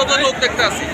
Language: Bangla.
তো লোক দেখতে আসি